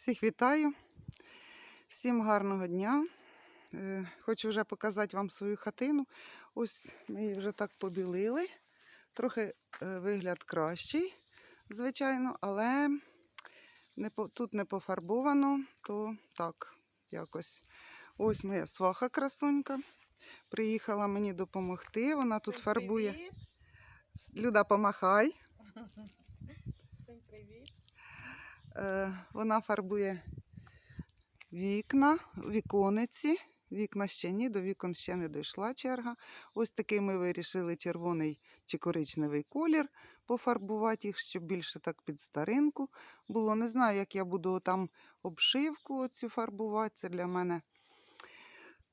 Всіх вітаю, всім гарного дня. Е, Хочу вже показати вам свою хатину. Ось ми її вже так побілили. Трохи е, вигляд кращий, звичайно, але не по- тут не пофарбовано, то так, якось. Ось моя сваха красунька. Приїхала мені допомогти. Вона тут фарбує. Люда, помахай. Вона фарбує вікна, вікониці. Вікна ще ні, до вікон ще не дійшла черга. Ось такий ми вирішили червоний чи коричневий колір пофарбувати їх, щоб більше так під старинку було. Не знаю, як я буду там обшивку оцю фарбувати. Це для мене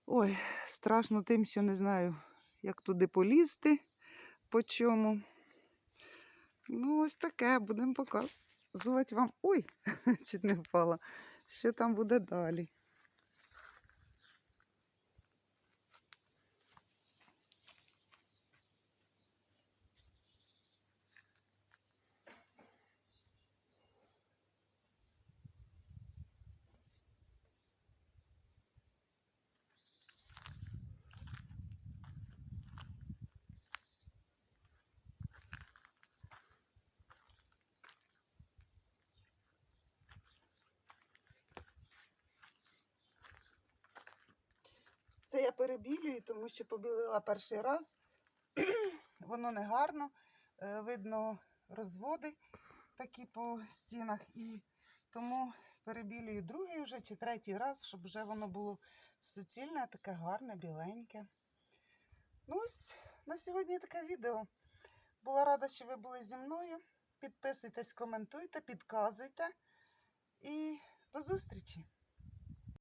ой, страшно тим, що не знаю, як туди полізти, по чому. Ну, ось таке, будемо показувати вам. Ой, чуть не впала. Що там буде далі? Це я перебілюю, тому що побілила перший раз. Воно не гарно. Е, Видно розводи такі по стінах. І тому перебілюю другий вже чи третій раз, щоб вже воно було суцільне, таке гарне, біленьке. Ну ось на сьогодні таке відео. Була рада, що ви були зі мною. Підписуйтесь, коментуйте, підказуйте. І до зустрічі!